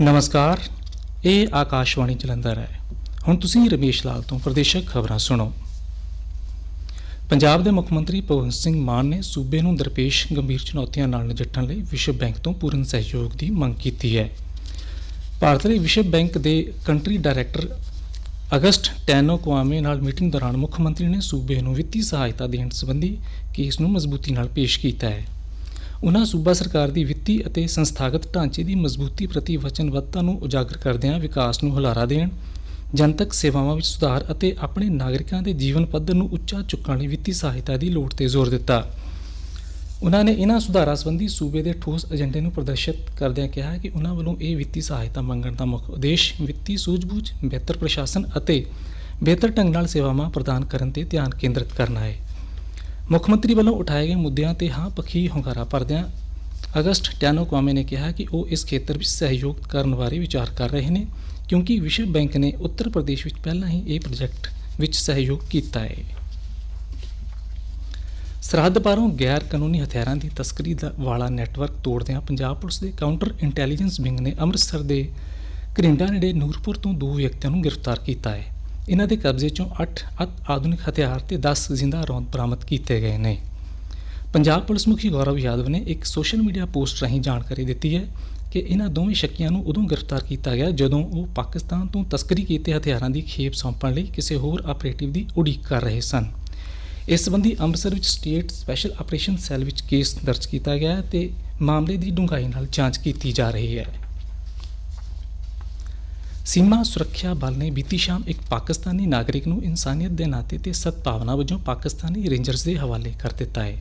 ਨਮਸਕਾਰ, ਇਹ ਆਕਾਸ਼ਵਾਣੀ ਜਲੰਧਰ ਹੈ। ਹੁਣ ਤੁਸੀਂ ਰਮੇਸ਼ ਲਾਲ ਤੋਂ ਪ੍ਰਦੇਸ਼ਕ ਖਬਰਾਂ ਸੁਣੋ। ਪੰਜਾਬ ਦੇ ਮੁੱਖ ਮੰਤਰੀ ਭਗਵੰਤ ਸਿੰਘ ਮਾਨ ਨੇ ਸੂਬੇ ਨੂੰ ਦਰਪੇਸ਼ ਗੰਭੀਰ ਚੁਣੌਤੀਆਂ ਨਾਲ ਨਜਿੱਠਣ ਲਈ ਵਿਸ਼ਵ ਬੈਂਕ ਤੋਂ ਪੂਰਨ ਸਹਿਯੋਗ ਦੀ ਮੰਗ ਕੀਤੀ ਹੈ। ਭਾਰਤ ਦੇ ਵਿਸ਼ਵ ਬੈਂਕ ਦੇ country director August Tano Kouame ਨਾਲ ਮੀਟਿੰਗ ਦੌਰਾਨ ਮੁੱਖ ਮੰਤਰੀ ਨੇ ਸੂਬੇ ਨੂੰ ਵਿੱਤੀ ਸਹਾਇਤਾ ਦੇਣ ਸੰਬੰਧੀ ਕੇਸ ਨੂੰ ਮਜ਼ਬੂਤੀ ਨਾਲ ਪੇਸ਼ ਕੀਤਾ ਹੈ। ਉਨ੍ਹਾਂ ਸੂਬਾ ਸਰਕਾਰ ਦੀ ਵਿੱਤੀ ਅਤੇ ਸੰਸਥਾਗਤ ਢਾਂਚੇ ਦੀ ਮਜ਼ਬੂਤੀ ਪ੍ਰਤੀ ਵਚਨਬੱਧਤਾ ਨੂੰ ਉਜਾਗਰ ਕਰਦਿਆਂ ਵਿਕਾਸ ਨੂੰ ਹੁਲਾਰਾ ਦੇਣ, ਜਨਤਕ ਸੇਵਾਵਾਂ ਵਿੱਚ ਸੁਧਾਰ ਅਤੇ ਆਪਣੇ ਨਾਗਰਿਕਾਂ ਦੇ ਜੀਵਨ ਪੱਧਰ ਨੂੰ ਉੱਚਾ ਚੁੱਕਣ ਲਈ ਵਿੱਤੀ ਸਹਾਇਤਾ ਦੀ ਲੋੜ ਤੇ ਜ਼ੋਰ ਦਿੱਤਾ। ਉਹਨਾਂ ਨੇ ਇਹਨਾਂ ਸੁਧਾਰਾਂ ਸੰਬੰਧੀ ਸੂਬੇ ਦੇ ਠੋਸ ਏਜੰਡੇ ਨੂੰ ਪ੍ਰਦਰਸ਼ਿਤ ਕਰਦਿਆਂ ਕਿਹਾ ਕਿ ਉਹਨਾਂ ਵੱਲੋਂ ਇਹ ਵਿੱਤੀ ਸਹਾਇਤਾ ਮੰਗਣ ਦਾ ਮੁੱਖ ਉਦੇਸ਼ ਵਿੱਤੀ ਸੂਝ-ਬੂਝ, ਬਿਹਤਰ ਪ੍ਰਸ਼ਾਸਨ ਅਤੇ ਬਿਹਤਰ ਢੰਗ ਨਾਲ ਸੇਵਾਵਾਂ ਪ੍ਰਦਾਨ ਕਰਨ ਤੇ ਧਿਆਨ ਕੇਂਦਰਿਤ ਕਰਨਾ ਹੈ। ਮੁੱਖ ਮੰਤਰੀ ਵੱਲੋਂ ਉਠਾਏ ਗਏ ਮੁੱਦਿਆਂ ਤੇ ਹਾਂ ਪੱਖੀ ਹੁੰਗਾਰਾ ਭਰਦਿਆਂ ਅਗਸਟ ਟਿਆਨੋ ਕੁਆਮੇ ਨੇ ਕਿਹਾ ਕਿ ਉਹ ਇਸ ਖੇਤਰ ਵਿੱਚ ਸਹਿਯੋਗ ਕਰਨ ਬਾਰੇ ਵਿਚਾਰ ਕਰ ਰਹੇ ਨੇ, ਕਿਉਂਕਿ ਵਿਸ਼ਵ ਬੈਂਕ ਨੇ ਉੱਤਰ ਪ੍ਰਦੇਸ਼ ਵਿੱਚ ਪਹਿਲਾਂ ਹੀ ਇਹ ਪ੍ਰੋਜੈਕਟ ਵਿੱਚ ਸਹਿਯੋਗ ਕੀਤਾ ਹੈ। ਸਰਹੱਦ ਪਾਰੋਂ ਗੈਰ ਕਾਨੂੰਨੀ ਹਥਿਆਰਾਂ ਦੀ ਤਸਕਰੀ ਦਾ ਵਾਲਾ ਨੈਟਵਰਕ ਤੋੜਦਿਆਂ ਪੰਜਾਬ ਪੁਲਿਸ ਦੇ ਕਾਊਂਟਰ ਇੰਟੈਲੀਜੈਂਸ ਵਿੰਗ ਨੇ ਅੰਮ੍ਰਿਤਸਰ ਦੇ ਘਰਿੰਡਾ ਨੇੜੇ ਨੂਰਪੁਰ ਤੋਂ ਦੋ ਵਿਅਕਤੀਆਂ ਨੂੰ ਗ੍ਰਿਫਤਾਰ ਕੀਤਾ ਹੈ। ਇਹਨਾਂ ਦੇ ਕਬਜ਼ੇ ਚੋਂ 8 ਅਤ ਆਧੁਨਿਕ ਹਥਿਆਰ ਤੇ 10 ਜ਼ਿੰਦਾ ਰੌਂਦ ਬਰਾਮਦ ਕੀਤੇ ਗਏ ਨੇ। ਪੰਜਾਬ ਪੁਲਿਸ ਮੁਖੀ ਗੌਰਵ ਯਾਦਵ ਨੇ ਇੱਕ ਸੋਸ਼ਲ ਮੀਡੀਆ ਪੋਸਟ ਰਾਹੀਂ ਜਾਣਕਾਰੀ ਦਿੱਤੀ ਹੈ ਕਿ ਇਹਨਾਂ ਦੋਵੇਂ ਸ਼ੱਕੀਆਂ ਨੂੰ ਉਦੋਂ ਗ੍ਰਿਫਤਾਰ ਕੀਤਾ ਗਿਆ ਜਦੋਂ ਉਹ ਪਾਕਿਸਤਾਨ ਤੋਂ ਤਸਕਰੀ ਕੀਤੇ ਹਥਿਆਰਾਂ ਦੀ ਖੇਪ ਸੌਂਪਣ ਲਈ ਕਿਸੇ ਹੋਰ ਆਪਰੇਟਿਵ ਦੀ ਉਡੀਕ ਕਰ ਰਹੇ ਸਨ। ਇਸ ਸੰਬੰਧੀ ਅੰਮ੍ਰਿਤਸਰ ਵਿੱਚ ਸਟੇਟ ਸਪੈਸ਼ਲ ਆਪਰੇਸ਼ਨ ਸੈੱਲ ਵਿੱਚ ਕੇਸ ਦਰਜ ਕੀਤਾ ਗਿਆ ਹੈ ਤੇ ਮਾਮਲੇ ਦੀ ਡੂੰਘਾਈ ਨਾਲ ਜਾਂਚ ਕੀਤੀ ਜਾ ਰਹੀ ਹੈ। ਸੀਮਾ ਸੁਰੱਖਿਆ ਬਲ ਨੇ ਬੀਤੀ ਸ਼ਾਮ ਇੱਕ ਪਾਕਿਸਤਾਨੀ ਨਾਗਰਿਕ ਨੂੰ ਇਨਸਾਨੀਅਤ ਦੇ ਨਾਤੇ ਤੇ ਸਦਭਾਵਨਾ ਵਜੋਂ ਪਾਕਿਸਤਾਨੀ ਰੇਂਜਰਸ ਦੇ ਹਵਾਲੇ ਕਰ ਦਿੱਤਾ ਹੈ।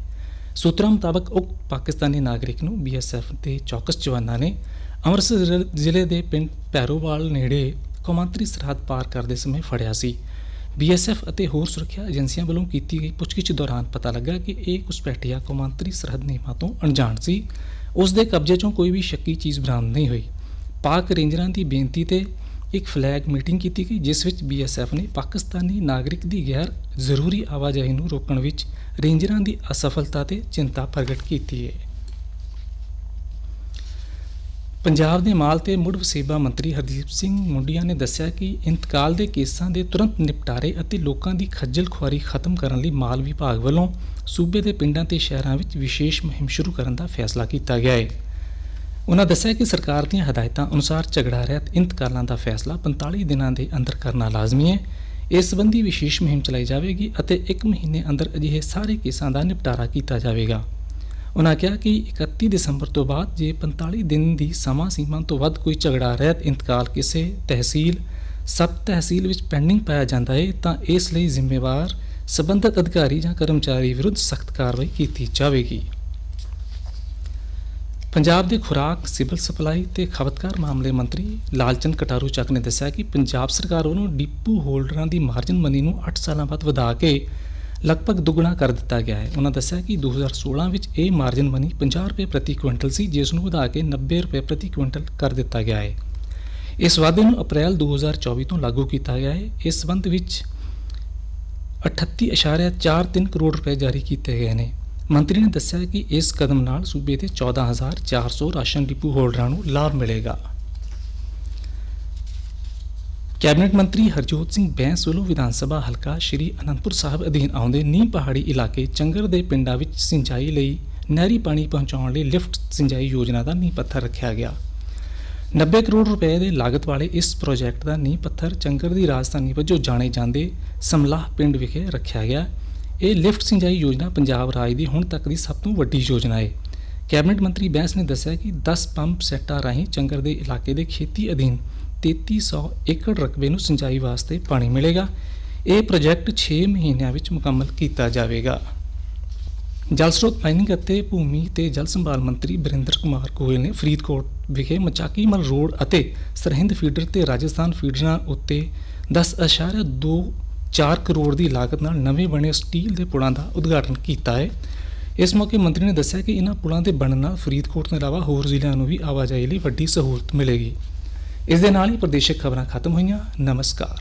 ਸੂਤਰਾਂ ਮੁਤਾਬਕ ਉਕਤ ਪਾਕਿਸਤਾਨੀ ਨਾਗਰਿਕ ਨੂੰ ਬੀਐਸਐਫ ਦੇ ਚੌਕਸ ਜਵਾਨਾਂ ਨੇ ਅੰਮ੍ਰਿਤਸਰ ਜ਼ਿਲ੍ਹੇ- ਜ਼ਿਲ੍ਹੇ ਦੇ ਪਿੰਡ ਪੈਰੋਵਾਲ ਨੇੜੇ ਕੌਮਾਂਤਰੀ ਸਰਹੱਦ ਪਾਰ ਕਰਦੇ ਸਮੇਂ ਫੜਿਆ ਸੀ। ਬੀਐਸਐਫ ਅਤੇ ਹੋਰ ਸੁਰੱਖਿਆ ਏਜੰਸੀਆਂ ਵੱਲੋਂ ਕੀਤੀ ਗਈ ਪੁੱਛਗਿੱਛ ਦੌਰਾਨ ਪਤਾ ਲੱਗਾ ਕਿ ਇਹ ਘੁਸਪੈਠੀਆ ਕੌਮਾਂਤਰੀ ਸਰਹੱਦ ਨਿਯਮਾਂ ਤੋਂ ਅਣਜਾਣ ਸੀ। ਉਸ ਦੇ ਕਬਜ਼ੇ 'ਚੋਂ ਕੋਈ ਵੀ ਸ਼ੱਕੀ ਚੀਜ਼ ਬਰਾਮਦ ਨਹੀਂ ਹੋਈ। ਪਾਕ ਰੇਂਜਰਾਂ ਦੀ ਬੇਨਤੀ ਤੇ ਇੱਕ ਫਲੈਗ ਮੀਟਿੰਗ ਕੀਤੀ ਗਈ, ਜਿਸ ਵਿੱਚ ਬੀਐਸਐਫ ਨੇ ਪਾਕਿਸਤਾਨੀ ਨਾਗਰਿਕ ਦੀ ਗੈਰ ਜ਼ਰੂਰੀ ਆਵਾਜਾਈ ਨੂੰ ਰੋਕਣ ਵਿੱਚ ਰੇਂਜਰਾਂ ਦੀ ਅਸਫਲਤਾ ਤੇ ਚਿੰਤਾ ਪ੍ਰਗਟ ਕੀਤੀ ਹੈ। ਪੰਜਾਬ ਦੇ ਮਾਲ ਤੇ ਮੁੜ ਵਸੇਬਾ ਮੰਤਰੀ ਹਰਦੀਪ ਸਿੰਘ ਮੁੰਡੀਆਂ ਨੇ ਦੱਸਿਆ ਕਿ ਇੰਤਕਾਲ ਦੇ ਕੇਸਾਂ ਦੇ ਤੁਰੰਤ ਨਿਪਟਾਰੇ ਅਤੇ ਲੋਕਾਂ ਦੀ ਖੱਜਲ ਖੁਆਰੀ ਖਤਮ ਕਰਨ ਲਈ ਮਾਲ ਵਿਭਾਗ ਵੱਲੋਂ ਸੂਬੇ ਦੇ ਪਿੰਡਾਂ ਤੇ ਸ਼ਹਿਰਾਂ ਵਿੱਚ ਵਿਸ਼ੇਸ਼ ਮੁਹਿੰਮ ਸ਼ੁਰੂ ਕਰਨ ਦਾ ਫੈਸਲਾ ਕੀਤਾ ਗਿਆ ਹੈ। ਉਹਨਾਂ ਦੱਸਿਆ ਕਿ ਸਰਕਾਰ ਦੀਆਂ ਹਦਾਇਤਾਂ ਅਨੁਸਾਰ ਝਗੜਾ ਰਹਿਤ ਇੰਤਕਾਲਾਂ ਦਾ ਫੈਸਲਾ 45 ਦਿਨਾਂ ਦੇ ਅੰਦਰ ਕਰਨਾ ਲਾਜ਼ਮੀ ਹੈ। ਇਸ ਸੰਬੰਧੀ ਵਿਸ਼ੇਸ਼ ਮੁਹਿੰਮ ਚਲਾਈ ਜਾਵੇਗੀ ਅਤੇ 1 ਮਹੀਨੇ ਅੰਦਰ ਅਜਿਹੇ ਸਾਰੇ ਕੇਸਾਂ ਦਾ ਨਿਪਟਾਰਾ ਕੀਤਾ ਜਾਵੇਗਾ। ਉਹਨਾਂ ਕਿਹਾ ਕਿ 31 ਦਸੰਬਰ ਤੋਂ ਬਾਅਦ ਜੇ 45 ਦਿਨ ਦੀ ਸਮਾਂ ਸੀਮਾ ਤੋਂ ਵੱਧ ਕੋਈ ਝਗੜਾ ਰਹਿਤ ਇੰਤਕਾਲ ਕਿਸੇ ਤਹਿਸੀਲ, ਸਬ ਤਹਿਸੀਲ ਵਿੱਚ ਪੈਂਡਿੰਗ ਪਾਇਆ ਜਾਂਦਾ ਹੈ, ਤਾਂ ਇਸ ਲਈ ਜ਼ਿੰਮੇਵਾਰ ਸਬੰਧਤ ਅਧਿਕਾਰੀ ਜਾਂ ਕਰਮਚਾਰੀ ਵਿਰੁੱਧ ਸਖਤ ਕਾਰਵਾਈ ਕੀਤੀ ਜਾਵੇਗੀ। ਪੰਜਾਬ ਦੇ ਖੁਰਾਕ, ਸਿਵਲ ਸਪਲਾਈ ਤੇ ਖਪਤਕਾਰ ਮਾਮਲੇ ਮੰਤਰੀ ਲਾਲਚੰਦ ਕਟਾਰੂ ਚੱਕ ਨੇ ਦੱਸਿਆ ਕਿ ਪੰਜਾਬ ਸਰਕਾਰ ਵੱਲੋਂ ਡਿਪੂ ਹੋਲਡਰਾਂ ਦੀ ਮਾਰਜਨ ਮਨੀ ਨੂੰ 8 ਸਾਲਾਂ ਬਾਅਦ ਵਧਾ ਕੇ ਲਗਭਗ ਦੁੱਗਣਾ ਕਰ ਦਿੱਤਾ ਗਿਆ ਹੈ। ਉਹਨਾਂ ਦੱਸਿਆ ਕਿ 2016 ਵਿੱਚ ਇਹ ਮਾਰਜਨ ਮਨੀ 50 ਰੁਪਏ ਪ੍ਰਤੀ ਕੁਇੰਟਲ ਸੀ, ਜਿਸ ਨੂੰ ਵਧਾ ਕੇ 90 ਰੁਪਏ ਪ੍ਰਤੀ ਕੁਇੰਟਲ ਕਰ ਦਿੱਤਾ ਗਿਆ ਹੈ। ਇਸ ਵਾਅਦੇ ਨੂੰ ਅਪ੍ਰੈਲ 2024 ਤੋਂ ਲਾਗੂ ਕੀਤਾ ਗਿਆ ਹੈ। ਇਸ ਸੰਬੰਧ ਵਿੱਚ 38.43 ਕਰੋੜ ਰੁਪਏ ਜਾਰੀ ਕੀਤੇ ਗਏ ਨੇ। ਮੰਤਰੀ ਨੇ ਦੱਸਿਆ ਕਿ ਇਸ ਕਦਮ ਨਾਲ ਸੂਬੇ ਦੇ 14400 ਰਾਸ਼ਨ ਡਿਪੂ ਹੋਲਡਰਾਂ ਨੂੰ ਲਾਭ ਮਿਲੇਗਾ। ਕੈਬਨਿਟ ਮੰਤਰੀ ਹਰਜੋਤ ਸਿੰਘ ਬੈਂਸ ਵੱਲੋਂ ਵਿਧਾਨ ਸਭਾ ਹਲਕਾ ਸ਼੍ਰੀ ਅਨੰਦਪੁਰ ਸਾਹਿਬ ਅਧੀਨ ਆਉਂਦੇ ਨੀਮ ਪਹਾੜੀ ਇਲਾਕੇ ਚੰਗਰ ਦੇ ਪਿੰਡਾਂ ਵਿੱਚ ਸਿੰਚਾਈ ਲਈ ਨਹਿਰੀ ਪਾਣੀ ਪਹੁੰਚਾਉਣ ਲਈ ਲਿਫਟ ਸਿੰਚਾਈ ਯੋਜਨਾ ਦਾ ਨੀਂਹ ਪੱਥਰ ਰੱਖਿਆ ਗਿਆ। 90 ਕਰੋੜ ਰੁਪਏ ਦੇ ਲਾਗਤ ਵਾਲੇ ਇਸ ਪ੍ਰੋਜੈਕਟ ਦਾ ਨੀਂਹ ਪੱਥਰ ਚੰਗਰ ਦੀ ਰਾਜਧਾਨੀ ਵਜੋਂ ਜਾਣੇ ਜਾਂਦੇ ਸਮਲਾਹ ਪਿੰਡ ਵਿਖੇ ਰੱਖਿਆ ਗਿਆ। ਇਹ ਲਿਫਟ ਸਿੰਚਾਈ ਯੋਜਨਾ ਪੰਜਾਬ ਰਾਜ ਦੀ ਹੁਣ ਤੱਕ ਦੀ ਸਭ ਤੋਂ ਵੱਡੀ ਯੋਜਨਾ ਹੈ। ਕੈਬਨਿਟ ਮੰਤਰੀ ਬੈਂਸ ਨੇ ਦੱਸਿਆ ਕਿ 10 ਪੰਪ ਸੈੱਟਾਂ ਰਾਹੀਂ ਚੰਗਰ ਦੇ ਇਲਾਕੇ ਦੇ ਖੇਤੀ ਅਧੀਨ 3300 ਏਕੜ ਰਕਬੇ ਨੂੰ ਸਿੰਚਾਈ ਵਾਸਤੇ ਪਾਣੀ ਮਿਲੇਗਾ। ਇਹ ਪ੍ਰੋਜੈਕਟ 6 ਮਹੀਨਿਆਂ ਵਿੱਚ ਮੁਕੰਮਲ ਕੀਤਾ ਜਾਵੇਗਾ। ਜਲ ਸਰੋਤ ਮਾਈਨਿੰਗ ਅਤੇ ਭੂਮੀ ਤੇ ਜਲ ਸੰਭਾਲ ਮੰਤਰੀ ਬਰਿੰਦਰ ਕੁਮਾਰ ਗੋਇਲ ਨੇ ਫਰੀਦਕੋਟ ਵਿਖੇ ਮਚਾਕੀਮਲ ਰੋਡ ਅਤੇ ਸਰਹਿੰਦ ਫੀਡਰ ਤੇ ਰਾਜਸਥਾਨ ਫੀਡਰਾਂ ਉੱਤੇ 10.24 ਕਰੋੜ ਦੀ ਲਾਗਤ ਨਾਲ ਨਵੇਂ ਬਣੇ ਸਟੀਲ ਦੇ ਪੁਲਾਂ ਦਾ ਉਦਘਾਟਨ ਕੀਤਾ ਹੈ। ਇਸ ਮੌਕੇ ਮੰਤਰੀ ਨੇ ਦੱਸਿਆ ਕਿ ਇਹਨਾਂ ਪੁਲਾਂ ਦੇ ਬਣਨ ਨਾਲ ਫਰੀਦਕੋਟ ਤੋਂ ਇਲਾਵਾ ਹੋਰ ਜ਼ਿਲ੍ਹਿਆਂ ਨੂੰ ਵੀ ਆਵਾਜਾਈ ਲਈ ਵੱਡੀ ਸਹੂਲਤ ਮਿਲੇਗੀ। ਇਸ ਦੇ ਨਾਲ ਹੀ ਪ੍ਰਦੇਸ਼ਕ ਖਬਰਾਂ ਖਤਮ ਹੋਈਆਂ। ਨਮਸਕਾਰ।